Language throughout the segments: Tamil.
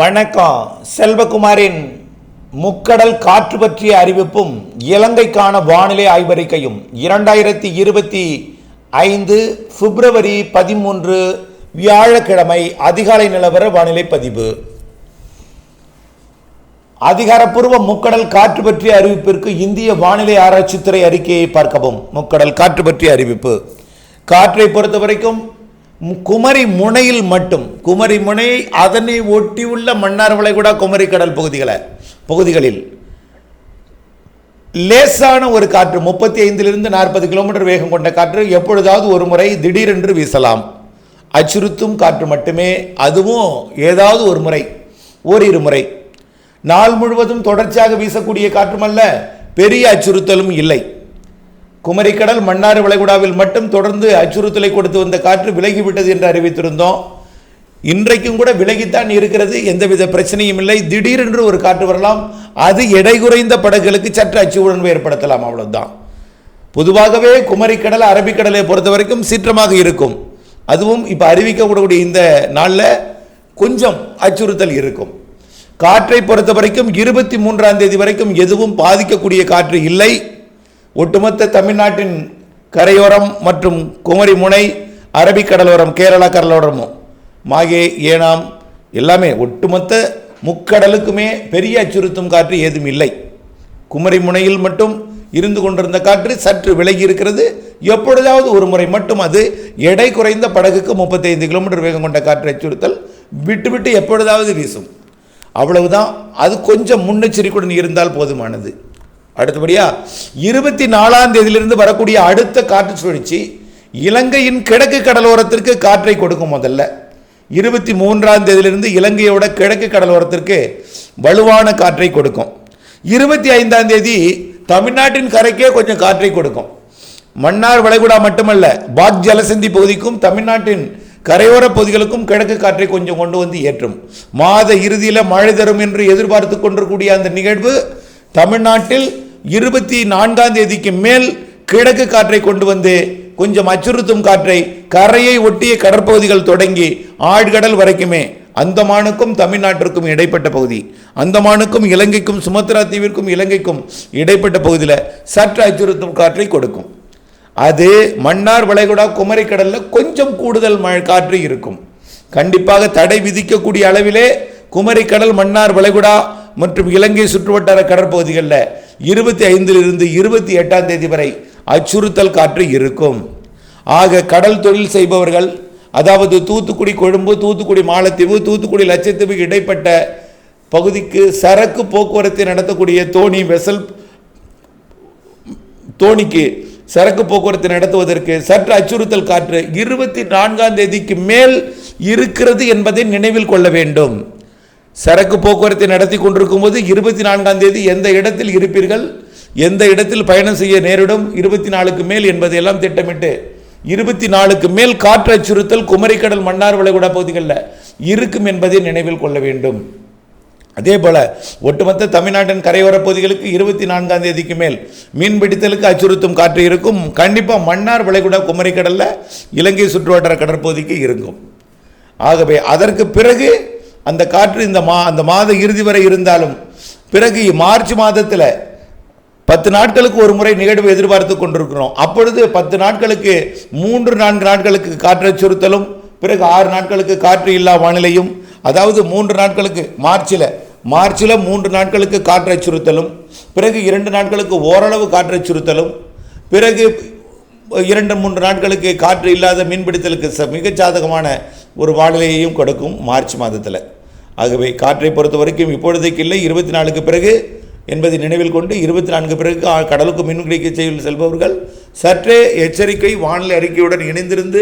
வணக்கம். செல்வகுமாரின் முக்கடல் காற்று பற்றிய அறிவிப்பும் இலங்கைக்கான வானிலை ஆய்வறிக்கையும் இரண்டாயிரத்தி இருபத்தி ஐந்து பிப்ரவரி பதிமூன்று வியாழக்கிழமை அதிகாலை நிலவர வானிலை பதிவு. அதிகாரப்பூர்வ முக்கடல் காற்று பற்றிய அறிவிப்பிற்கு இந்திய வானிலை ஆராய்ச்சித்துறை அறிக்கையை பார்க்கவும். முக்கடல் காற்று பற்றிய அறிவிப்பு. காற்றை பொறுத்த வரைக்கும் குமரி முனையில் மட்டும் குமரி முனை அதனை ஒட்டியுள்ள மன்னார் வளைகுடா குமரி கடல் பகுதிகளை பகுதிகளில். லேசான ஒரு காற்று முப்பத்தி ஐந்திலிருந்து நாற்பது கிலோமீட்டர் வேகம் கொண்ட காற்று எப்பொழுதாவது ஒரு முறை திடீரென்று வீசலாம். அச்சுறுத்தும் காற்று மட்டுமே அதுவும் ஏதாவது ஒரு முறை ஓரிரு முறை. நாள் முழுவதும் தொடர்ச்சியாக வீசக்கூடிய காற்றுமல்ல பெரிய அச்சுறுத்தலும் இல்லை. குமரிக்கடல் மன்னார் வளைகுடாவில் மட்டும் தொடர்ந்து அச்சுறுத்தலை கொடுத்து வந்த காற்று விலகிவிட்டது என்று அறிவித்திருந்தோம். இன்றைக்கும் கூட விலகித்தான் இருக்கிறது எந்தவித பிரச்சனையும் இல்லை. திடீரென்று ஒரு காற்று வரலாம். அது எடை குறைந்த படகுகளுக்கு சற்று அச்சுறுத்தல் ஏற்படுத்தலாம் அவ்வளவுதான். பொதுவாகவே குமரிக்கடல் அரபிக்கடலை பொறுத்த வரைக்கும் சீற்றமாக இருக்கும். அதுவும் இப்போ அறிவிக்கக்கூடிய இந்த நாளில் கொஞ்சம் அச்சுறுத்தல் இருக்கும். காற்றை பொறுத்த வரைக்கும் இருபத்தி மூன்றாம் தேதி வரைக்கும் எதுவும் பாதிக்கக்கூடிய காற்று இல்லை. ஒட்டுமொத்த தமிழ்நாட்டின் கரையோரம் மற்றும் குமரி முனை அரபிக்கடலோரம் கேரளா கடலோரமும் மாகே ஏனாம் எல்லாமே ஒட்டுமொத்த முக்கடலுக்குமே பெரிய அச்சுறுத்தும் காற்று ஏதும் இல்லை. குமரி முனையில் மட்டும் இருந்து கொண்டிருந்த காற்று சற்று விலகி இருக்கிறது. எப்பொழுதாவது ஒரு முறை மட்டும் அது எடை குறைந்த படகுக்கு 35 கிலோமீட்டர் வேகம் கொண்ட காற்று அச்சுறுத்தல் விட்டு விட்டு எப்பொழுதாவது வீசும். அவ்வளவுதான். அது கொஞ்சம் முன்னெச்சரிக்கையுடன் இருந்தால் போதுமானது. அடுத்தபடியா இருபத்தி நாலாம் தேதியிலிருந்து வரக்கூடிய அடுத்த காற்று சுழற்சி இலங்கையின் கிழக்கு கடலோரத்திற்கு காற்றை கொடுக்கும் முதல்ல. இருபத்தி மூன்றாம் தேதியிலிருந்து இலங்கையோட கிழக்கு கடலோரத்திற்கு வலுவான காற்றை கொடுக்கும். இருபத்தி ஐந்தாம் தேதி தமிழ்நாட்டின் கரைக்கே கொஞ்சம் காற்றை கொடுக்கும். மன்னார் வளைகுடா மட்டுமல்ல பாக் ஜலசந்தி பகுதிக்கும் தமிழ்நாட்டின் கரையோர பகுதிகளுக்கும் கிழக்கு காற்றை கொஞ்சம் கொண்டு வந்து ஏற்றும். மாத இறுதியில் மழை தரும் என்று எதிர்பார்த்து கொண்டிருக்கூடிய அந்த நிகழ்வு தமிழ்நாட்டில் இருபத்தி நான்காம் தேதிக்கு மேல் கிழக்கு காற்றை கொண்டு வந்து கொஞ்சம் அச்சுறுத்தும் காற்றை கரையை ஒட்டிய கடற்பகுதிகள் தொடங்கி ஆழ்கடல் வரைக்குமே அந்தமானுக்கும் தமிழ்நாட்டிற்கும் இடைப்பட்ட பகுதி. அந்தமானுக்கும் இலங்கைக்கும் சுமத்ரா தீவிற்கும் இலங்கைக்கும் இடைப்பட்ட பகுதியில் சற்று அச்சுறுத்தும் காற்றை கொடுக்கும். அது மன்னார் வளைகுடா குமரி கடலில் கொஞ்சம் கூடுதல் மழை காற்று இருக்கும். கண்டிப்பாக தடை விதிக்கக்கூடிய அளவிலே குமரி கடல் மன்னார் வளைகுடா மற்றும் இலங்கை சுற்றுவட்டார கடற்பகுதிகளில் இருபத்தி ஐந்திலிருந்து இருபத்தி எட்டாம் தேதி வரை அச்சுறுத்தல் காற்று இருக்கும். ஆக கடல் தொழில் செய்பவர்கள் அதாவது தூத்துக்குடி கொழும்பு தூத்துக்குடி மாலத்தீவு தூத்துக்குடி லட்சத்தீவு இடைப்பட்ட பகுதிக்கு சரக்கு போக்குவரத்தை நடத்தக்கூடிய தோணி வெசல் தோணிக்கு சரக்கு போக்குவரத்து நடத்துவதற்கு சற்று அச்சுறுத்தல் காற்று இருபத்தி நான்காம் தேதிக்கு மேல் இருக்கிறது என்பதை நினைவில் கொள்ள வேண்டும். சரக்கு போக்குவரத்தை நடத்தி கொண்டிருக்கும் போது இருபத்தி நான்காம் தேதி எந்த இடத்தில் இருப்பீர்கள்? எந்த இடத்தில் பயணம் செய்ய நேரிடும்? இருபத்தி நாலுக்கு மேல் என்பதையெல்லாம் திட்டமிட்டு இருபத்தி நாலுக்கு மேல் காற்று அச்சுறுத்தல் குமரிக்கடல் மன்னார் வளைகுடா பகுதிகளில் இருக்கும் என்பதை நினைவில் கொள்ள வேண்டும். அதே போல ஒட்டுமொத்த தமிழ்நாட்டின் கரையோர பகுதிகளுக்கு இருபத்தி நான்காம் தேதிக்கு மேல் மீன்பிடித்தலுக்கு அச்சுறுத்தும் காற்று இருக்கும். கண்டிப்பாக மன்னார் வளைகுடா குமரிக்கடலில் இலங்கை சுற்றுவட்டார கடற்பகுதிக்கு இருக்கும். ஆகவே அதற்கு பிறகு அந்த காற்று இந்த மா அந்த மாத இறுதி வரை இருந்தாலும் பிறகு மார்ச் மாதத்தில் பத்து நாட்களுக்கு ஒரு முறை நிகழ்வு எதிர்பார்த்து கொண்டிருக்கிறோம். அப்பொழுது பத்து நாட்களுக்கு மூன்று நான்கு நாட்களுக்கு காற்று அச்சுறுத்தலும் பிறகு ஆறு நாட்களுக்கு காற்று இல்லா வானிலையும் அதாவது மூன்று நாட்களுக்கு மார்ச்சில் மார்ச்சில் மூன்று நாட்களுக்கு காற்று அச்சுறுத்தலும் பிறகு இரண்டு நாட்களுக்கு ஓரளவு காற்று அச்சுறுத்தலும் பிறகு இரண்டு மூன்று நாட்களுக்கு காற்று இல்லாத மீன்பிடித்தலுக்கு ச மிகச் சாதகமான ஒரு வானிலையையும் கொடுக்கும் மார்ச் மாதத்தில். ஆகவே காற்றை பொறுத்த வரைக்கும் இப்பொழுதைக்கு இல்லை இருபத்தி நாலுக்கு பிறகு என்பதை நினைவில் கொண்டு இருபத்தி நான்கு பிறகு கடலுக்கு கடலுக்கு மீன்பிடிக்க செய்ய செல்பவர்கள் சற்றே எச்சரிக்கை வானிலை அறிக்கையுடன் இணைந்திருந்து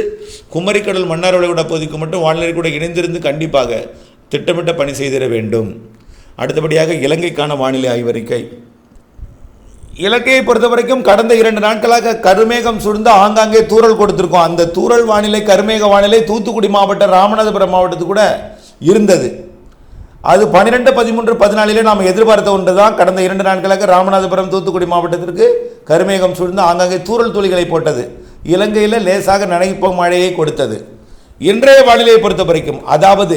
குமரிக்கடல் மன்னார் வளைகுடா பகுதிக்கு மட்டும் வானிலை அறிக்கையுடன் இணைந்திருந்து கண்டிப்பாக திட்டமிட்ட பணி செய்திட வேண்டும். அடுத்தபடியாக இலங்கைக்கான வானிலை ஆய்வறிக்கை. இலக்கையை பொறுத்த வரைக்கும் கடந்த இரண்டு நாட்களாக கருமேகம் சூழ்ந்து ஆங்காங்கே தூரல் கொடுத்திருக்கோம். அந்த தூரல் வானிலை கருமேக வானிலை தூத்துக்குடி மாவட்டம் ராமநாதபுரம் மாவட்டத்து கூட இருந்தது. அது பன்னிரெண்டு பதிமூன்று பதினாலிலே நாம் எதிர்பார்த்த ஒன்று தான் கடந்த இரண்டு நாட்களாக ராமநாதபுரம் தூத்துக்குடி மாவட்டத்திற்கு கருமேகம் சூழ்ந்து ஆங்காங்கே தூரல் துளிகளை போட்டது. இலங்கையில் லேசாக நனைப்ப மழையை கொடுத்தது. இன்றைய வானிலையை பொறுத்த வரைக்கும் அதாவது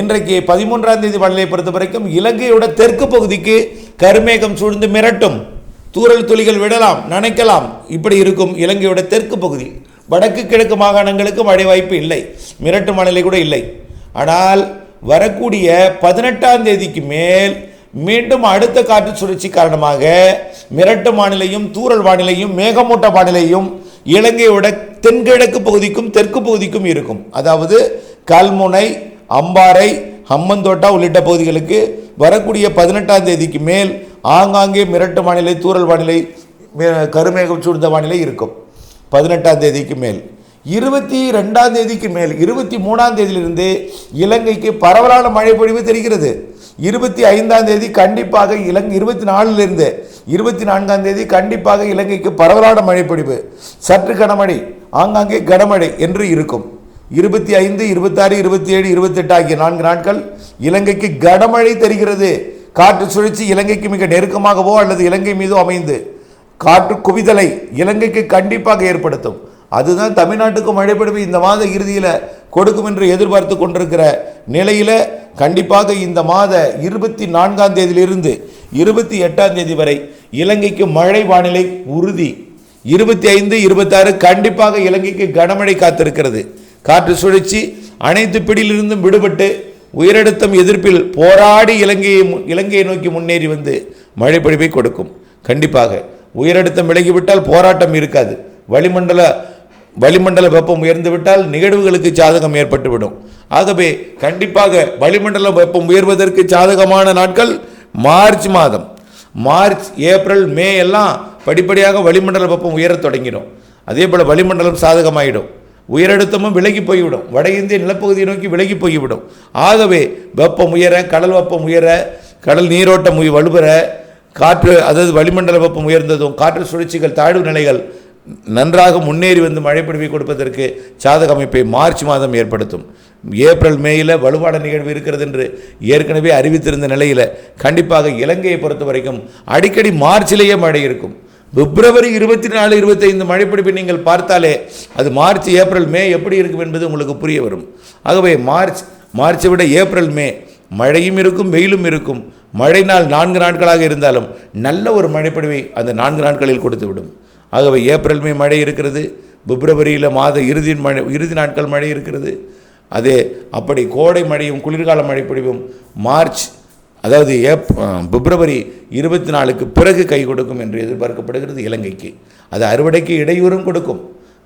இன்றைக்கு பதிமூன்றாம் தேதி வானிலையை பொறுத்த வரைக்கும் இலங்கையோட தெற்கு பகுதிக்கு கருமேகம் சூழ்ந்து மிரட்டும். தூறல் துளிகள் விடலாம் நனைக்கலாம். இப்படி இருக்கும் இலங்கையோட தெற்கு பகுதி. வடக்கு கிழக்கு மாகாணங்களுக்கு மழை வாய்ப்பு இல்லை. மிரட்டு வானிலை கூட இல்லை. ஆனால் வரக்கூடிய பதினெட்டாம் தேதிக்கு மேல் மீண்டும் அடுத்த காற்று சுழற்சி காரணமாக மிரட்டு வானிலையும் தூரல் வானிலையும் மேகமூட்ட வானிலையும் இலங்கையோட தென்கிழக்கு பகுதிக்கும் தெற்கு பகுதிக்கும் இருக்கும். அதாவது கல்முனை அம்பாறை ஹம்மந்தோட்டா உள்ளிட்ட பகுதிகளுக்கு வரக்கூடிய பதினெட்டாம் தேதிக்கு மேல் ஆங்காங்கே மிரட்டு வானிலை தூரல் வானிலை மே- கருமேகம் சூழ்ந்த வானிலை இருக்கும். பதினெட்டாம் தேதிக்கு மேல். இருபத்தி ரெண்டாம் தேதிக்கு மேல் இருபத்தி மூணாம் தேதியிலிருந்து இலங்கைக்கு பரவலான மழை பொழிவு தெரிகிறது. இருபத்தி ஐந்தாம் தேதி கண்டிப்பாக இலங்கை இருபத்தி நாலுலேருந்து இருபத்தி நான்காம் தேதி கண்டிப்பாக இலங்கைக்கு பரவலான மழை பொழிவு. சற்று கனமழை ஆங்காங்கே கனமழை என்று இருக்கும். இருபத்தி ஐந்து இருபத்தாறு இருபத்தி ஏழு இருபத்தெட்டு ஆகிய நான்கு நாட்கள் இலங்கைக்கு கனமழை தெரிகிறது. காற்று சுழற்சி இலங்கைக்கு மிக நெருக்கமாகவோ அல்லது இலங்கை மீதோ அமைந்து காற்று குவிதலை இலங்கைக்கு கண்டிப்பாக ஏற்படுத்தும். அதுதான் தமிழ்நாட்டுக்கு மழைப்பொழிவு இந்த மாத இறுதியில் கொடுக்கும் என்று எதிர்பார்த்து கொண்டிருக்கிற நிலையில் கண்டிப்பாக இந்த மாத இருபத்தி நான்காம் தேதியிலிருந்து இருபத்தி எட்டாம் தேதி வரை இலங்கைக்கு மழை வானிலை உறுதி. இருபத்தி ஐந்து இருபத்தாறு கண்டிப்பாக இலங்கைக்கு கனமழை காத்திருக்கிறது. காற்று சுழற்சி அனைத்து பிடியிலிருந்தும் விடுபட்டு உயரழுத்தம் எதிர்ப்பில் போராடி இலங்கையை மு- இலங்கையை நோக்கி முன்னேறி வந்து மழைப்பொழிவை கொடுக்கும். கண்டிப்பாக உயரழுத்தம் விலகிவிட்டால் போராட்டம் இருக்காது. வளிமண்டல வளிமண்டல வெப்பம் உயர்ந்து விட்டால் நிகழ்வுகளுக்கு சாதகம் ஏற்பட்டுவிடும். ஆகவே கண்டிப்பாக வளிமண்டல வெப்பம் உயர்வதற்கு சாதகமான நாட்கள் மார்ச் மாதம். மார்ச் ஏப்ரல் மே எல்லாம் படிப்படியாக வளிமண்டல வெப்பம் உயரத் தொடங்கிடும். அதே போல் வளிமண்டலம் சாதகமாயிடும். உயரழுத்தமும் விலகி போய்விடும். வட இந்திய நிலப்பகுதியை நோக்கி விலகி போய்விடும். ஆகவே வெப்பம் உயர கடல் வெப்பம் உயர கடல் நீரோட்டம் வலுபெற காற்று அதாவது வளிமண்டல வெப்பம் உயர்ந்ததும் காற்று சுழற்சிகள் தாழ்வு நிலைகள் நன்றாக முன்னேறி வந்து மழைப்பொழிவை கொடுப்பதற்கு சாதக அமைப்பை மார்ச் மாதம் ஏற்படுத்தும். ஏப்ரல் மேயில் வலுவான நிகழ்வு இருக்கிறது என்று ஏற்கனவே அறிவித்திருந்த நிலையில் கண்டிப்பாக இலங்கையை பொறுத்த வரைக்கும் அடிக்கடி மார்ச்சிலேயே மழை இருக்கும். பிப்ரவரி இருபத்தி நாலு இருபத்தைந்து மழைப்பிடிப்பை நீங்கள் பார்த்தாலே அது மார்ச் ஏப்ரல் மே எப்படி இருக்கும் என்பது உங்களுக்கு புரிய வரும். ஆகவே மார்ச் மார்ச்சை விட ஏப்ரல் மே மழையும் இருக்கும் வெயிலும் இருக்கும். மழை நாள் நான்கு நாட்களாக இருந்தாலும் நல்ல ஒரு மழைப்பொழிவை அந்த நான்கு நாட்களில் கொடுத்து விடும் ஆகவே ஏப்ரல் மே மழை இருக்கிறது. பிப்ரவரியில் மாத இறுதி மழை இறுதி நாட்கள் மழை இருக்கிறது. அதே அப்படி கோடை மழையும் குளிர்கால மழைப்பொழிவும் மார்ச் அதாவது ஏப் பிப்ரவரி இருபத்தி நாலுக்கு பிறகு கை கொடுக்கும் என்று எதிர்பார்க்கப்படுகிறது இலங்கைக்கு. அது அறுவடைக்கு இடையூறும் கொடுக்கும்.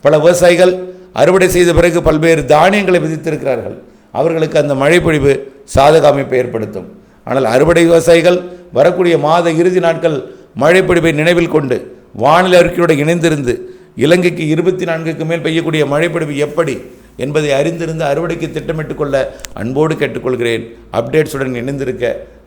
பல விவசாயிகள் அறுவடை செய்த பிறகு பல்வேறு தானியங்களை விதித்திருக்கிறார்கள். அவர்களுக்கு அந்த மழைப்பொழிவு சாதக அமைப்பை ஏற்படுத்தும். ஆனால் அறுவடை விவசாயிகள் வரக்கூடிய மாத இறுதி நாட்கள் மழைப்பொழிவை நினைவில் கொண்டு வானிலை அறிக்கையோடு இணைந்திருந்து இலங்கைக்கு இருபத்தி நான்குக்கு மேல் பெய்யக்கூடிய மழைப்பொழிவு எப்படி என்பதை அறிந்திருந்து அறுவடைக்கு திட்டமிட்டுக் கொள்ள அன்போடு கேட்டுக்கொள்கிறேன். அப்டேட்ஸுடன் இணைந்திருக்க